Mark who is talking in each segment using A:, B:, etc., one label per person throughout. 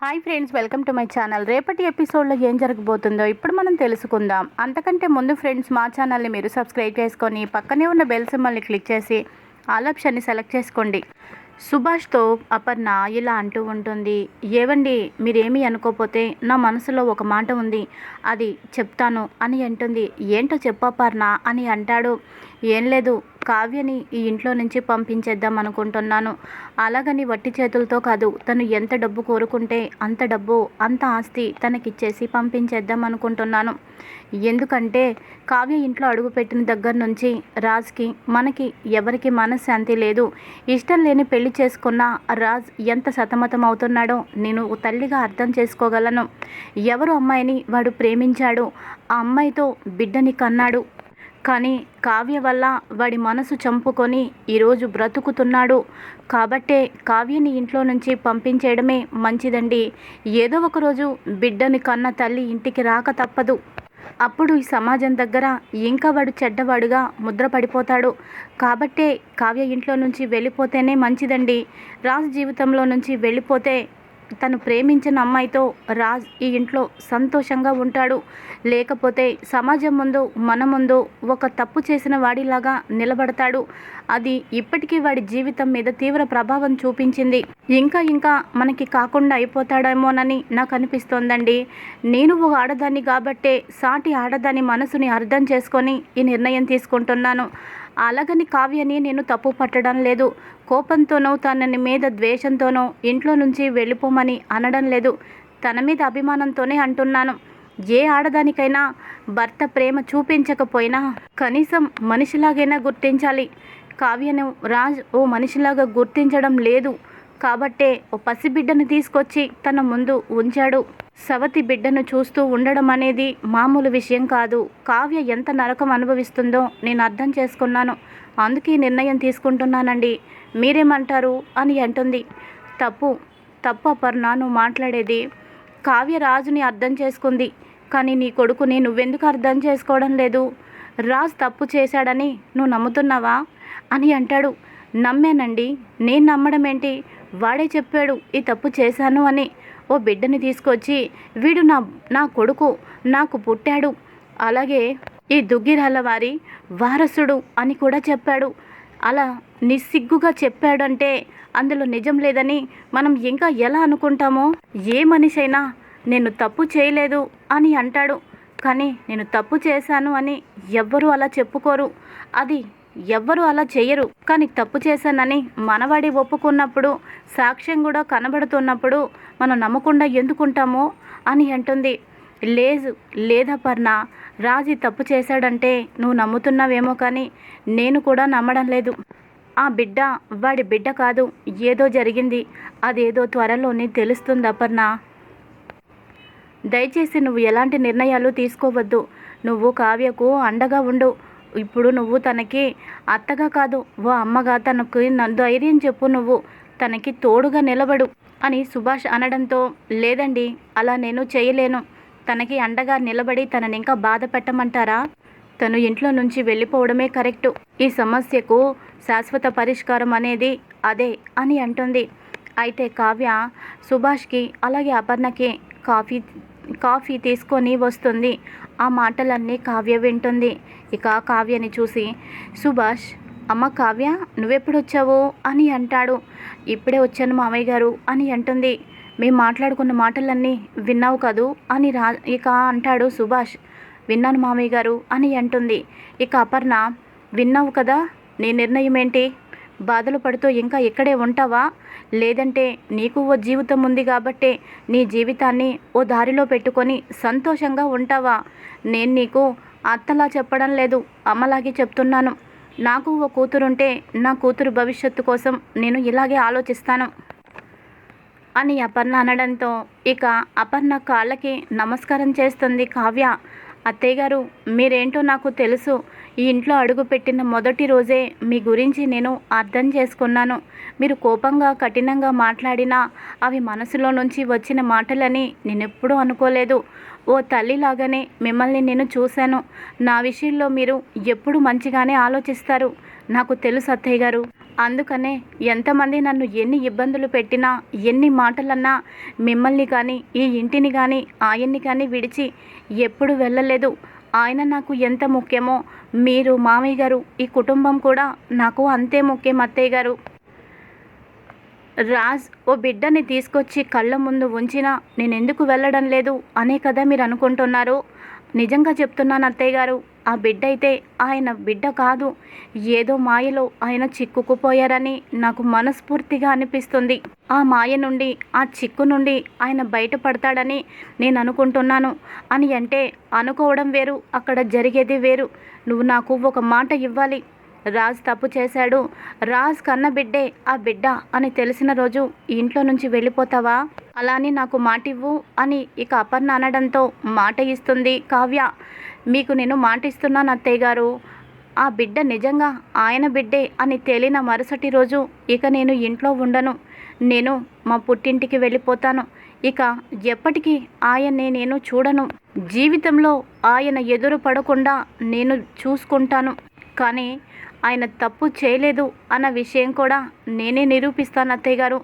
A: Hi friends welcome to my channel రేపటి ఎపిసోడ్లో ఏం జరగబోతుందో ఇప్పుడు మనం తెలుసుకుందాం. అంతకంటే ముందు ఫ్రెండ్స్ మా ఛానల్ని మీరు సబ్స్క్రైబ్ చేసుకొని పక్కనే ఉన్న బెల్ సింబల్ని క్లిక్ చేసి ఆల్ ఆప్షన్ని సెలెక్ట్ చేసుకోండి. సుభాష్తో అపర్ణ ఇలా అంటూ ఉంటుంది. ఏవండి మీరేమీ అనుకోపోతే నా మనసులో ఒక మాట ఉంది. అది చెప్తాను అని అంటుంది. ఏంటో చెప్పపర్ణ అని అంటాడు. ఏం లేదు కావ్యని ఈ ఇంట్లో నుంచి పంపించేద్దాం అనుకుంటున్నాను. అలాగని వట్టి చేతులతో కాదు తను ఎంత డబ్బు కోరుకుంటే అంత డబ్బు అంత ఆస్తి తనకిచ్చేసి పంపించేద్దాం అనుకుంటున్నాను. ఎందుకంటే కావ్య ఇంట్లో అడుగుపెట్టిన దగ్గర నుంచి రాజ్కి మనకి ఎవరికి మనశ్శాంతి లేదు. ఇష్టం లేని పెళ్ళి చేసుకున్న రాజ్ ఎంత సతమతం అవుతున్నాడో నేను తల్లిగా అర్థం చేసుకోగలను. ఎవరు అమ్మాయిని వాడు ప్రేమించాడు? ఆ అమ్మాయితో బిడ్డని కన్నాడు? కానీ కావ్య వల్ల వాడి మనసు చంపుకొని ఈరోజు బ్రతుకుతున్నాడు. కాబట్టే కావ్యని ఇంట్లో నుంచి పంపించేయడమే మంచిదండి. ఏదో ఒక రోజు బిడ్డని కన్న తల్లి ఇంటికి రాక తప్పదు. అప్పుడు ఈ సమాజం దగ్గర ఇంకా వాడు చెడ్డవాడుగా ముద్ర పడిపోతాడు కాబట్టే కావ్య ఇంట్లో నుంచి వెళ్ళిపోతేనే మంచిదండి. రాజు జీవితంలో నుంచి వెళ్ళిపోతే తను ప్రేమించిన అమ్మాయితో రాజ్ ఈ ఇంట్లో సంతోషంగా ఉంటాడు. లేకపోతే సమాజం ముందు మన ముందు ఒక తప్పు చేసిన వాడిలాగా నిలబడతాడు. అది ఇప్పటికీ వాడి జీవితం మీద తీవ్ర ప్రభావం చూపించింది. ఇంకా ఇంకా మనకి కాకుండా అయిపోతాడేమోనని నాకు అనిపిస్తోందండి. నేను ఒక ఆడదాన్ని కాబట్టే సాటి ఆడదాని మనసుని అర్థం చేసుకొని ఈ నిర్ణయం తీసుకుంటున్నాను. అలాగని కావ్యని నేను తప్పు పట్టడం లేదు. కోపంతోనో తనని మీద ద్వేషంతోనో ఇంట్లో నుంచి వెళ్ళిపోమని అనడం లేదు. తన మీద అభిమానంతోనే అంటున్నాను. ఏ ఆడదానికైనా భర్త ప్రేమ చూపించకపోయినా కనీసం మనిషిలాగైనా గుర్తించాలి. కావ్యను రాజ్ ఓ మనిషిలాగా గుర్తించడం లేదు. కాబట్టే ఓ పసిబిడ్డను తీసుకొచ్చి తన ముందు ఉంచాడు. సవతి బిడ్డను చూస్తూ ఉండడం అనేది మామూలు విషయం కాదు. కావ్య ఎంత నరకం అనుభవిస్తుందో నేను అర్థం చేసుకున్నాను. అందుకే నిర్ణయం తీసుకుంటున్నానండి. మీరేమంటారు? అని అంటుంది. తప్పు తప్పు అపర్ణ నువ్వు మాట్లాడేది కావ్య రాజుని అర్థం చేసుకుంది. కానీ నీ కొడుకుని నువ్వెందుకు అర్థం చేసుకోవడం లేదు? రాజు తప్పు చేశాడని నువ్వు నమ్ముతున్నావా? అని అంటాడు. నమ్మానండి. నేను నమ్మడం ఏంటి వాడే చెప్పాడు ఈ తప్పు చేశాను అని. ఓ బిడ్డని తీసుకొచ్చి వీడు నా నా కొడుకు నాకు పుట్టాడు. అలాగే ఈ దుగ్గిరాల వారి వారసుడు అని కూడా చెప్పాడు. అలా నిస్సిగ్గుగా చెప్పాడంటే అందులో నిజం లేదని మనం ఇంకా ఎలా అనుకుంటామో? ఏ మనిషి అయినా నేను తప్పు చేయలేదు అని అంటాడు. కానీ నేను తప్పు చేశాను అని ఎవ్వరూ అలా చెప్పుకోరు. అది ఎవ్వరూ అలా చేయరు కానీ తప్పు చేశానని మనవాడి ఒప్పుకున్నప్పుడు సాక్ష్యం కూడా కనబడుతున్నప్పుడు మనం నమ్మకుండా ఎందుకుంటామో అని అంటుంది. లేదు లేదా పర్ణ రాజీ తప్పు చేశాడంటే నువ్వు నమ్ముతున్నావేమో కానీ నేను కూడా నమ్మడం లేదు. ఆ బిడ్డ వాడి బిడ్డ కాదు ఏదో జరిగింది అదేదో త్వరలోనే తెలుస్తుంది అపర్ణ. దయచేసి నువ్వు ఎలాంటి నిర్ణయాలు తీసుకోవద్దు. నువ్వు కావ్యకు అండగా ఉండు. ఇప్పుడు నువ్వు తనకి అత్తగా కాదు ఓ అమ్మగా తనకి ధైర్యం చెప్పు నువ్వు తనకి తోడుగా నిలబడు అని సుభాష్ అనడంతో లేదండి అలా నేను చేయలేను. తనకి అండగా నిలబడి తనని ఇంకా బాధ పెట్టమంటారా? తను ఇంట్లో నుంచి వెళ్ళిపోవడమే కరెక్టు. ఈ సమస్యకు శాశ్వత పరిష్కారం అనేది అదే అని అంటుంది. అయితే కావ్య సుభాష్కి అలాగే అపర్ణకి కాఫీ కాఫీ తీసుకొని వస్తుంది. ఆ మాటలన్నీ కావ్య వింటుంది. ఇక కావ్యని చూసి సుభాష్ అమ్మ కావ్య నువ్వెప్పుడు వచ్చావు అని అంటాడు. ఇప్పుడే వచ్చాను మామయ్య గారు అని అంటుంది. మేము మాట్లాడుకున్న మాటలన్నీ విన్నావు కదూ? అని రా ఇక అంటాడు సుభాష్. విన్నాను మామయ్య గారు అని అంటుంది. ఇక అపర్ణ విన్నావు కదా నీ నిర్ణయం ఏంటి బాధలు పడుతూ ఇంకా ఇక్కడే ఉంటావా? లేదంటే నీకు ఓ జీవితం ఉంది కాబట్టే నీ జీవితాన్ని ఓ దారిలో పెట్టుకొని సంతోషంగా ఉంటావా? నేను నీకు అత్తలా చెప్పడం లేదు అమ్మలాగే చెప్తున్నాను. నాకు ఓ కూతురుంటే నా కూతురు భవిష్యత్తు కోసం నేను ఇలాగే ఆలోచిస్తాను. అని అపర్ణ అనడంతో ఇక అపర్ణ కాళ్ళకి నమస్కారం చేస్తుంది కావ్య. అత్తయ్య గారు మీరేంటో నాకు తెలుసు. ఈ ఇంట్లో అడుగుపెట్టిన మొదటి రోజే మీ గురించి నేను అర్థం చేసుకున్నాను. మీరు కోపంగా కఠినంగా మాట్లాడినా అవి మనసులో నుంచి వచ్చిన మాటలని నేనెప్పుడూ అనుకోలేదు. ఓ తల్లిలాగానే మిమ్మల్ని నేను చూశాను. నా విషయంలో మీరు ఎప్పుడు మంచిగానే ఆలోచిస్తారు. నాకు తెలుసు అత్తయ్య గారు. అందుకనే ఎంతమంది నన్ను ఎన్ని ఇబ్బందులు పెట్టినా ఎన్ని మాటలన్నా మిమ్మల్ని కానీ ఈ ఇంటిని కానీ ఆయన్ని కానీ విడిచి ఎప్పుడు వెళ్ళలేదు. ఆయన నాకు ఎంత ముఖ్యమో మీరు మామయ్య గారు ఈ కుటుంబం కూడా నాకు అంతే ముఖ్యం అత్తయ్య గారు. రాజ్ ఓ బిడ్డని తీసుకొచ్చి కళ్ళ ముందు ఉంచినా నేను ఎందుకు వెళ్ళడం లేదు? అనే కదా మీరు అనుకుంటున్నారు. నిజంగా చెప్తున్నాను అత్తయ్య గారు. ఆ బిడ్డ అయితే ఆయన బిడ్డ కాదు. ఏదో మాయలో ఆయన చిక్కుకుపోయారని నాకు మనస్ఫూర్తిగా అనిపిస్తుంది. ఆ మాయ నుండి ఆ చిక్కు నుండి ఆయన బయటపడతాడని నేను అనుకుంటున్నాను. అని అంటే అనుకోవడం వేరు అక్కడ జరిగేది వేరు. నువ్వు నాకు ఒక మాట ఇవ్వాలి. రాజ్ తప్పు చేశాడు. రాజ్ కన్న బిడ్డే ఆ బిడ్డ అని తెలిసిన రోజు ఇంట్లో నుంచి వెళ్ళిపోతావా? అలా అని నాకు మాట ఇవ్వు అని ఇక అపర్ణ అనడంతో మాట ఇస్తుంది కావ్య. మీకు నేను మాటిస్తున్నాను అత్తయ్య గారు. ఆ బిడ్డ నిజంగా ఆయన బిడ్డే అని తేలిన మరుసటి రోజు ఇక నేను ఇంట్లో ఉండను. నేను మా పుట్టింటికి వెళ్ళిపోతాను. ఇక ఎప్పటికీ ఆయన్ని నేను చూడను. జీవితంలో ఆయన ఎదురు పడకుండా నేను చూసుకుంటాను. కానీ ఆయన తప్పు చేయలేదు అన్న విషయం కూడా నేనే నిరూపిస్తాను అత్తయ్య గారు.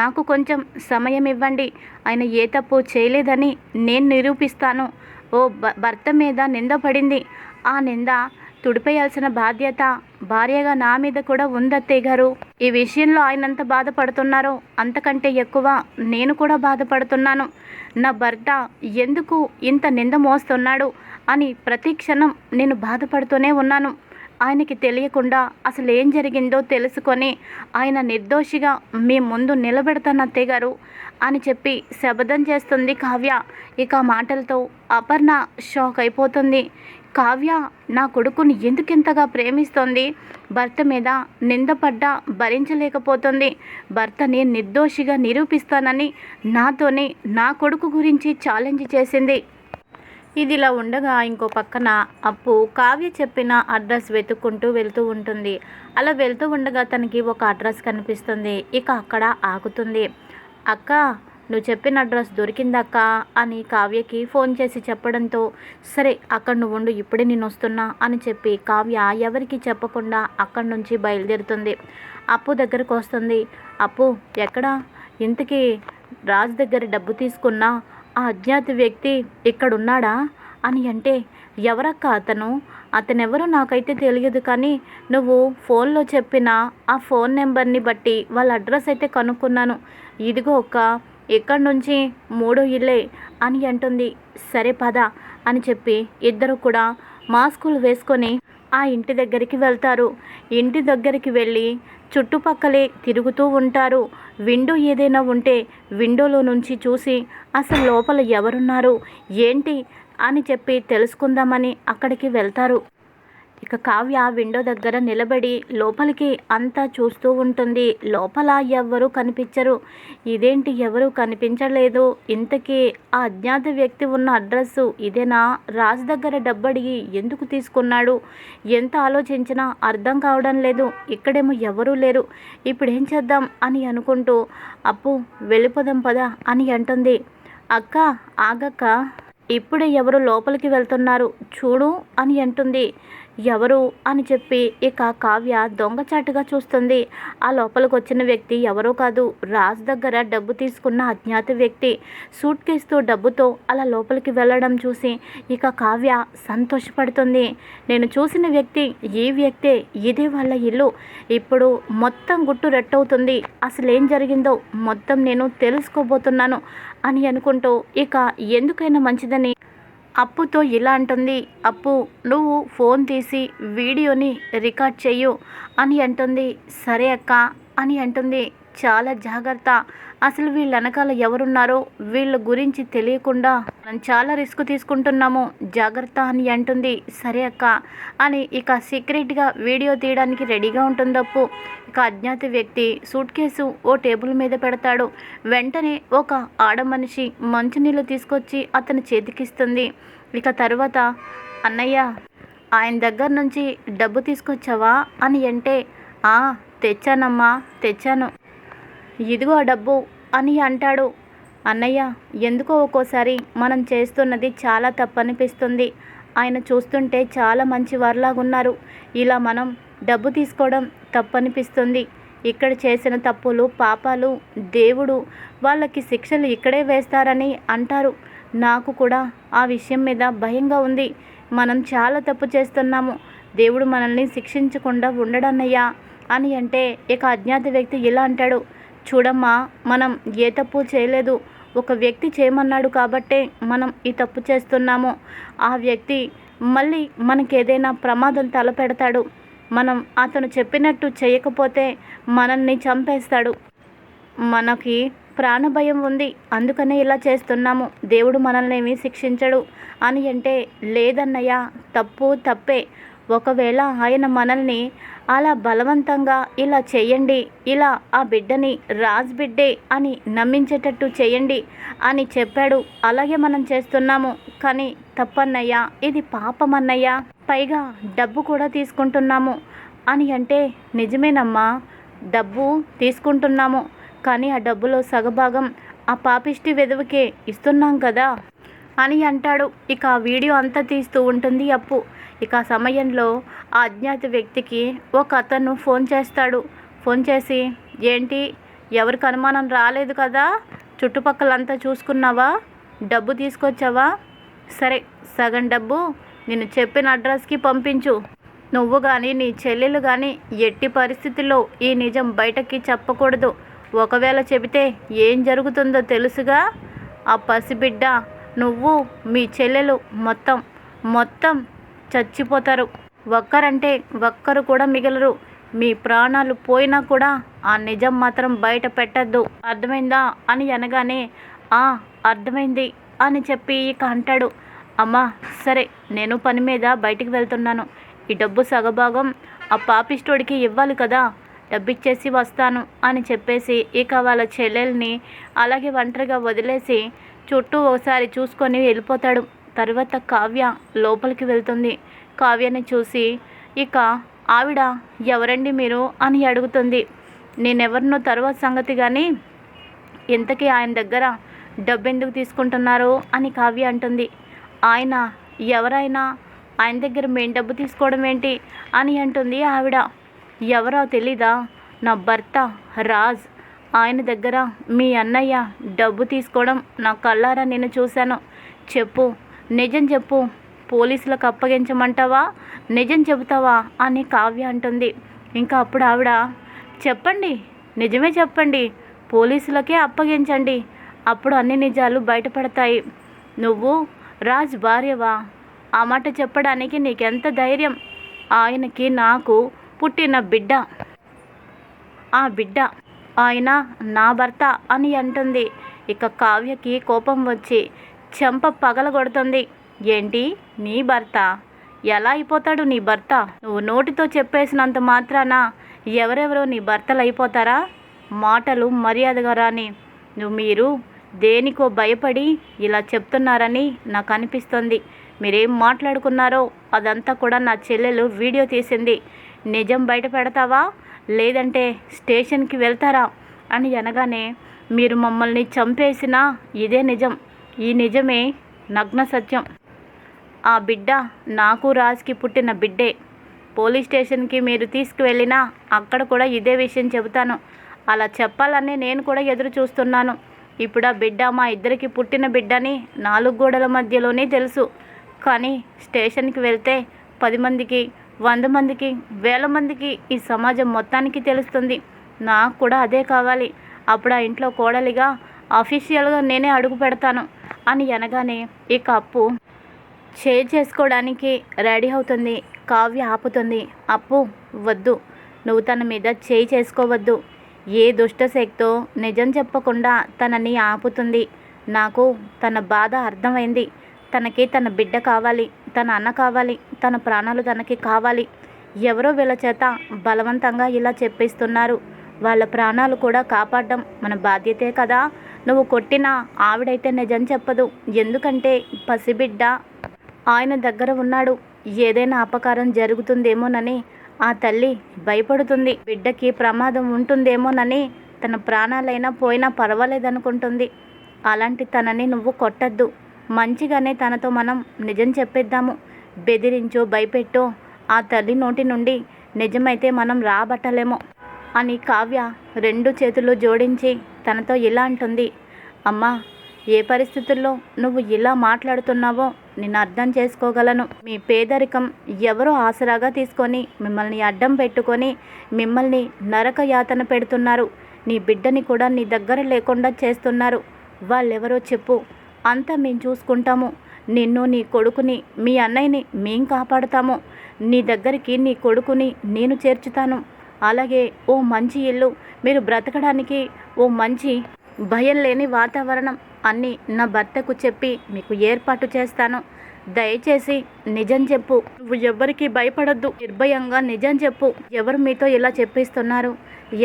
A: నాకు కొంచెం సమయం ఇవ్వండి. ఆయన ఏ తప్పు చేయలేదని నేను నిరూపిస్తాను. ఓ భర్త మీద నింద పడింది. ఆ నింద తుడిపేయాల్సిన బాధ్యత భార్యగా నా మీద కూడా ఉందత్తయ్య గారు. ఈ విషయంలో ఆయన ఎంత బాధపడుతున్నారో అంతకంటే ఎక్కువ నేను కూడా బాధపడుతున్నాను. నా భర్త ఎందుకు ఇంత నింద మోస్తున్నాడు అని ప్రతి క్షణం నేను బాధపడుతూనే ఉన్నాను. ఆయనకి తెలియకుండా అసలు ఏం జరిగిందో తెలుసుకొని ఆయన నిర్దోషిగా మీ ముందు నిలబెడతాను అత్తయ్య గారు. అని చెప్పి శబదం చేస్తుంది కావ్య. ఇక మాటలతో అపర్ణ షాక్ అయిపోతుంది. కావ్య నా కొడుకుని ఎందుకింతగా ప్రేమిస్తోంది? భర్త మీద నిందపడ్డ భరించలేకపోతుంది. భర్తని నిర్దోషిగా నిరూపిస్తానని నాతోనే నా కొడుకు గురించి ఛాలెంజ్ చేసింది. ఇదిలా ఉండగా ఇంకో పక్కన అప్పు కావ్య చెప్పిన అడ్రస్ వెతుక్కుంటూ వెళ్తూ ఉంటుంది. అలా వెళ్తూ ఉండగా తనకి ఒక అడ్రస్ కనిపిస్తుంది. ఇక అక్కడ ఆగుతుంది. అక్క నువ్వు చెప్పిన అడ్రస్ దొరికిందక్క అని కావ్యకి ఫోన్ చేసి చెప్పడంతో సరే అక్కడ నువ్వు ఉండు ఇప్పుడే నేను వస్తున్నా అని చెప్పి కావ్య ఎవరికి చెప్పకుండా అక్కడి నుంచి బయలుదేరుతుంది. అప్పు దగ్గరకు వస్తుంది. అప్పు ఎక్కడా? ఇంతకీ రాజు దగ్గర డబ్బు తీసుకున్నా ఆ అజ్ఞాత వ్యక్తి ఇక్కడున్నాడా? అని అంటే ఎవరక్క అతను? అతనెవరో నాకైతే తెలియదు కానీ నువ్వు ఫోన్లో చెప్పిన ఆ ఫోన్ నెంబర్ని బట్టి వాళ్ళ అడ్రస్ అయితే కనుక్కున్నాను. ఇదిగో ఒక్క ఎక్కడి నుంచి మూడో ఇల్లే అని అంటుంది. సరే పద అని చెప్పి ఇద్దరు కూడా మాస్కులు వేసుకొని ఆ ఇంటి దగ్గరికి వెళ్తారు. ఇంటి దగ్గరికి వెళ్ళి చుట్టుపక్కలే తిరుగుతూ ఉంటారు. విండో ఏదైనా ఉంటే విండోలో నుంచి చూసి అసలు లోపల ఎవరున్నారు ఏంటి అని చెప్పి తెలుసుకుందామని అక్కడికి వెళ్తారు. ఇక కావ్య విండో దగ్గర నిలబడి లోపలికి అంతా చూస్తూ ఉంటుంది. లోపల ఎవ్వరూ కనిపించరు. ఇదేంటి? ఎవరూ కనిపించలేదు. ఇంతకీ ఆ అజ్ఞాత వ్యక్తి ఉన్న అడ్రస్సు ఇదేనా? రాజు దగ్గర డబ్బు అడిగి ఎందుకు తీసుకున్నాడు? ఎంత ఆలోచించినా అర్థం కావడం లేదు. ఇక్కడేమో ఎవరూ లేరు. ఇప్పుడేం చేద్దాం అని అనుకుంటూ అప్పు వెళ్ళిపోదాం పదా అని అంటుంది. అక్క ఆగక్క ఇప్పుడే ఎవరు లోపలికి వెళ్తున్నారు? చూడు అని అంటుంది. ఎవరు అని చెప్పి ఇక కావ్య దొంగచాటుగా చూస్తుంది. ఆ లోపలికి వచ్చిన వ్యక్తి ఎవరో కాదు. రాజ్ దగ్గర డబ్బు తీసుకున్న అజ్ఞాత వ్యక్తి సూట్ కేసుతో డబ్బుతో అలా లోపలికి వెళ్ళడం చూసి ఇక కావ్య సంతోషపడుతుంది. నేను చూసిన వ్యక్తి ఈ వ్యక్తే ఇదే వాళ్ళ ఇల్లు. ఇప్పుడు మొత్తం గుట్టు రెట్టవుతుంది. అసలు ఏం జరిగిందో మొత్తం నేను తెలుసుకోబోతున్నాను అని అనుకుంటూ ఇక ఎందుకైనా మంచిదని అప్పుతో ఇలా అంటుంది. అప్పు నువ్వు ఫోన్ తీసి వీడియోని రికార్డ్ చెయ్యు అని అంటుంది. సరే అక్క అని అంటుంది. చాలా జాగ్రత్త. అసలు వీళ్ళ వెనకాల ఎవరున్నారో వీళ్ళ గురించి తెలియకుండా మనం చాలా రిస్క్ తీసుకుంటున్నాము. జాగ్రత్త అని అంటుంది. సరే అక్క అని ఇక సీక్రెట్గా వీడియో తీయడానికి రెడీగా ఉంటుందప్పు ఇక అజ్ఞాత వ్యక్తి సూట్ కేసు ఓ టేబుల్ మీద పెడతాడు. వెంటనే ఒక ఆడ మనిషి మంచినీళ్ళు తీసుకొచ్చి అతని చేతికిస్తుంది. ఇక తర్వాత అన్నయ్య ఆయన దగ్గర నుంచి డబ్బు తీసుకొచ్చావా? అని అంటే "ఆ, తెచ్చానమ్మా తెచ్చాను. ఇదిగో ఆ డబ్బు అని అంటాడు. అన్నయ్య ఎందుకో ఒక్కోసారి మనం చేస్తున్నది చాలా తప్పనిపిస్తుంది. ఆయన చూస్తుంటే చాలా మంచి వారిలాగున్నారు. ఇలా మనం డబ్బు తీసుకోవడం తప్పనిపిస్తుంది. ఇక్కడ చేసిన తప్పులు పాపాలు దేవుడు వాళ్ళకి శిక్షలు ఇక్కడే వేస్తారని అంటారు. నాకు కూడా ఆ విషయం మీద భయంగా ఉంది. మనం చాలా తప్పు చేస్తున్నాము. దేవుడు మనల్ని శిక్షించకుండా ఉండడన్నయ్యా అని అంటే ఇక అజ్ఞాత వ్యక్తి ఇలా అంటాడు. చూడమ్మా మనం ఏ తప్పు చేయలేదు. ఒక వ్యక్తి చేయమన్నాడు కాబట్టే మనం ఈ తప్పు చేస్తున్నాము. ఆ వ్యక్తి మళ్ళీ మనకి ఏదైనా ప్రమాదం తలపెడతాడు. మనం అతను చెప్పినట్టు చేయకపోతే మనల్ని చంపేస్తాడు. మనకి ప్రాణభయం ఉంది. అందుకనే ఇలా చేస్తున్నాము. దేవుడు మనల్ని ఏమీ శిక్షించడు అని అంటే లేదన్నయ్య తప్పు తప్పే. ఒకవేళ ఆయన మనల్ని అలా బలవంతంగా ఇలా చేయండి ఇలా ఆ బిడ్డని రాజ్ బిడ్డే అని నమ్మించేటట్టు చేయండి అని చెప్పాడు. అలాగే మనం చేస్తున్నాము. కానీ తప్పన్నయ్యా ఇది పాపమన్నయ్యా. పైగా డబ్బు కూడా తీసుకుంటున్నాము అని అంటే నిజమేనమ్మా. డబ్బు తీసుకుంటున్నాము. కానీ ఆ డబ్బులో సగభాగం ఆ పాపిష్టి వెధవకే ఇస్తున్నాం కదా. అని అంటాడు. ఇక వీడియో అంతా తీస్తూ ఉంటుంది అప్పు. ఇక ఆ సమయంలో ఆ అజ్ఞాత వ్యక్తికి ఒక అతను ఫోన్ చేస్తాడు. ఫోన్ చేసి ఏంటి? ఎవరికి అనుమానం రాలేదు కదా? చుట్టుపక్కలంతా చూసుకున్నావా? డబ్బు తీసుకొచ్చావా? సరే సగం డబ్బు నేను చెప్పిన అడ్రస్కి పంపించు. నువ్వు కానీ నీ చెల్లెలు కానీ ఎట్టి పరిస్థితుల్లో ఈ నిజం బయటకి చెప్పకూడదు. ఒకవేళ చెబితే ఏం జరుగుతుందో తెలుసుగా? ఆ పసిబిడ్డ నువ్వు మీ చెల్లెలు మొత్తం మొత్తం చచ్చిపోతారు. ఒక్కరంటే ఒక్కరు కూడా మిగలరు. మీ ప్రాణాలు పోయినా కూడా ఆ నిజం మాత్రం బయట పెట్టద్దు. అర్థమైందా? అని అనగానే ఆ అర్థమైంది అని చెప్పి ఇక అంటాడు. అమ్మా సరే నేను పని మీద బయటికి వెళ్తున్నాను. ఈ డబ్బు సగభాగం ఆ పాపిస్టోడికి ఇవ్వాలి కదా. డబ్బిచ్చేసి వస్తాను అని చెప్పేసి ఇక వాళ్ళ చెల్లెల్ని అలాగే ఒంటరిగా వదిలేసి చుట్టూ ఒకసారి చూసుకొని వెళ్ళిపోతాడు. తర్వాత కావ్య లోపలికి వెళ్తుంది. కావ్యని చూసి ఇక ఆవిడ ఎవరండి మీరు? అని అడుగుతుంది. నేనెవరినో తర్వాత సంగతి కానీ ఇంతకీ ఆయన దగ్గర డబ్బు ఎందుకు తీసుకుంటున్నారు? అని కావ్య అంటుంది. ఆయన ఎవరైనా? ఆయన దగ్గర మేము డబ్బు తీసుకోవడం ఏంటి అని అంటుంది ఆవిడ. ఎవరో తెలీదా? నా భర్త రాజ్. ఆయన దగ్గర మీ అన్నయ్య డబ్బు తీసుకోవడం నా కళ్ళారా నేను చూశాను. చెప్పు. నిజం చెప్పు. పోలీసులకు అప్పగించమంటావా? నిజం చెబుతావా? అని కావ్య అంటుంది. ఇంకా అప్పుడు ఆవిడ చెప్పండి. నిజమే చెప్పండి. పోలీసులకే అప్పగించండి. అప్పుడు అన్ని నిజాలు బయటపడతాయి. నువ్వు రాజ్ భార్యవా? ఆ మాట చెప్పడానికి నీకెంత ధైర్యం? ఆయనకి నాకు పుట్టిన బిడ్డ. ఆ బిడ్డ ఆయన నా భర్త అని అంటుంది. ఇక కావ్యకి కోపం వచ్చి చెంప పగలగొడుతుంది. ఏంటి? నీ భర్త? ఎలా అయిపోతాడు నీ భర్త? నువ్వు నోటితో చెప్పేసినంత మాత్రాన ఎవరెవరో నీ భర్తలు అయిపోతారా? మాటలు మర్యాదగా రాని. నువ్వు మీరు దేనికో భయపడి ఇలా చెప్తున్నారని నాకు అనిపిస్తుంది. మీరేం మాట్లాడుకున్నారో అదంతా కూడా నా చెల్లెలు వీడియో తీసింది. నిజం బయట పెడతావా? లేదంటే స్టేషన్కి వెళ్తారా? అని అనగానే మీరు మమ్మల్ని చంపేసినా ఇదే నిజం. ఈ నిజమే నగ్న సత్యం. ఆ బిడ్డ నాకు రాజ్కి పుట్టిన బిడ్డే. పోలీస్ స్టేషన్కి మీరు తీసుకువెళ్ళినా అక్కడ కూడా ఇదే విషయం చెబుతాను. అలా చెప్పాలని నేను కూడా ఎదురు చూస్తున్నాను. ఇప్పుడు ఆ బిడ్డ మా ఇద్దరికి పుట్టిన బిడ్డని నాలుగు గోడల మధ్యలోనే తెలుసు. కానీ స్టేషన్కి వెళ్తే పది మందికి వంద మందికి వేల మందికి ఈ సమాజం మొత్తానికి తెలుస్తుంది. నాకు కూడా అదే కావాలి. అప్పుడు ఆ ఇంట్లో కోడలిగా అఫీషియల్గా నేనే అడుగు పెడతాను అని అనగానే ఇక అప్పు షేర్ చేసుకోవడానికి రెడీ అవుతుంది. కావ్య ఆపుతుంది. అప్పు వద్దు. నువ్వు తన మీద చేయి చేసుకోవద్దు. ఏ దుష్టశక్తో నిజం చెప్పకుండా తనని ఆపుతుంది. నాకు తన బాధ అర్థమైంది. తనకి తన బిడ్డ కావాలి. తన అన్న కావాలి తన ప్రాణాలు తనకి కావాలి. ఎవరో వీళ్ళ చేత బలవంతంగా ఇలా చెప్పిస్తున్నారు. వాళ్ళ ప్రాణాలు కూడా కాపాడడం మన బాధ్యతే కదా. నువ్వు కొట్టిన ఆవిడైతే నిజం చెప్పదు. ఎందుకంటే పసిబిడ్డ ఆయన దగ్గర ఉన్నాడు. ఏదైనా అపకారం జరుగుతుందేమోనని ఆ తల్లి భయపడుతుంది. బిడ్డకి ప్రమాదం ఉంటుందేమోనని తన ప్రాణాలైనా పోయినా పర్వాలేదనుకుంటుంది. అలాంటి తనని నువ్వు కొట్టద్దు. మంచిగానే తనతో మనం నిజం చెప్పేద్దాము. బెదిరించో భయపెట్టో ఆ తల్లి నోటి నుండి నిజమైతే మనం రాబట్టలేమో. అని కావ్య రెండు చేతులు జోడించి తనతో ఇలా అంటుంది. అమ్మా ఏ పరిస్థితుల్లో నువ్వు ఇలా మాట్లాడుతున్నావో నేను అర్థం చేసుకోగలను. మీ పేదరికం ఎవరో ఆసరాగా తీసుకొని మిమ్మల్ని అడ్డం పెట్టుకొని మిమ్మల్ని నరక యాతన పెడుతున్నారు. నీ బిడ్డని కూడా నీ దగ్గర లేకుండా చేస్తున్నారు. వాళ్ళెవరో చెప్పు. అంతా మేము చూసుకుంటాము. నిన్ను నీ కొడుకుని మీ అన్నయ్యని మేం కాపాడుతాము. నీ దగ్గరికి నీ కొడుకుని నేను చేర్చుతాను. అలాగే ఓ మంచి ఇల్లు మీరు బ్రతకడానికి ఓ మంచి భయం లేని వాతావరణం అన్నీ నా భర్తకు చెప్పి మీకు ఏర్పాటు చేస్తాను. దయచేసి నిజం చెప్పు. నువ్వు ఎవ్వరికీ భయపడొద్దు. నిర్భయంగా నిజం చెప్పు. ఎవరు మీతో ఇలా చెప్పిస్తున్నారు?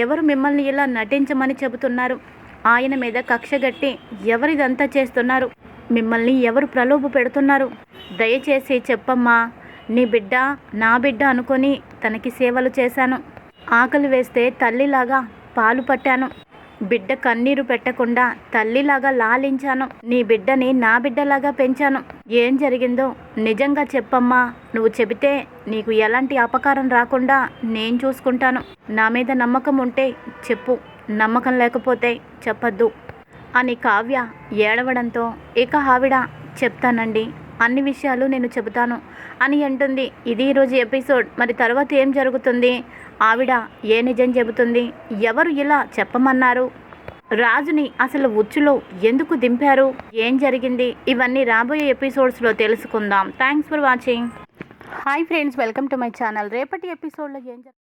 A: ఎవరు మిమ్మల్ని ఇలా నటించమని చెబుతున్నారు? ఆయన మీద కక్షగట్టి ఎవరిదంతా చేస్తున్నారు? మిమ్మల్ని ఎవరు ప్రలోభ పెడుతున్నారు? దయచేసి చెప్పమ్మా నీ బిడ్డ నా బిడ్డ అనుకొని తనకి సేవలు చేశాను. ఆకలి వేస్తే తల్లిలాగా పాలు పట్టాను. బిడ్డ కన్నీరు పెట్టకుండా తల్లిలాగా లాలించాను. నీ బిడ్డని నా బిడ్డలాగా పెంచాను. ఏం జరిగిందో నిజంగా చెప్పమ్మా. నువ్వు చెబితే నీకు ఎలాంటి అపకారం రాకుండా నేను చూసుకుంటాను. నా మీద నమ్మకం ఉంటే చెప్పు. నమ్మకం లేకపోతే చెప్పద్దు. అని కావ్య ఏడవడంతో ఇక ఆవిడ చెప్తానండి. అన్ని విషయాలు నేను చెబుతాను అని అంటుంది. ఇది ఈరోజు ఎపిసోడ్. మరి తర్వాత ఏం జరుగుతుంది? ఆవిడ ఏ నిజం చెబుతుంది? ఎవరు ఇలా చెప్పమన్నారు? రాజుని అసలు ఉచ్చులో ఎందుకు దింపారు? ఏం జరిగింది? ఇవన్నీ రాబోయే ఎపిసోడ్స్లో తెలుసుకుందాం. Thanks for watching. Hi friends. Welcome to my channel. రేపటి ఎపిసోడ్లో ఏం జరుగుతుంది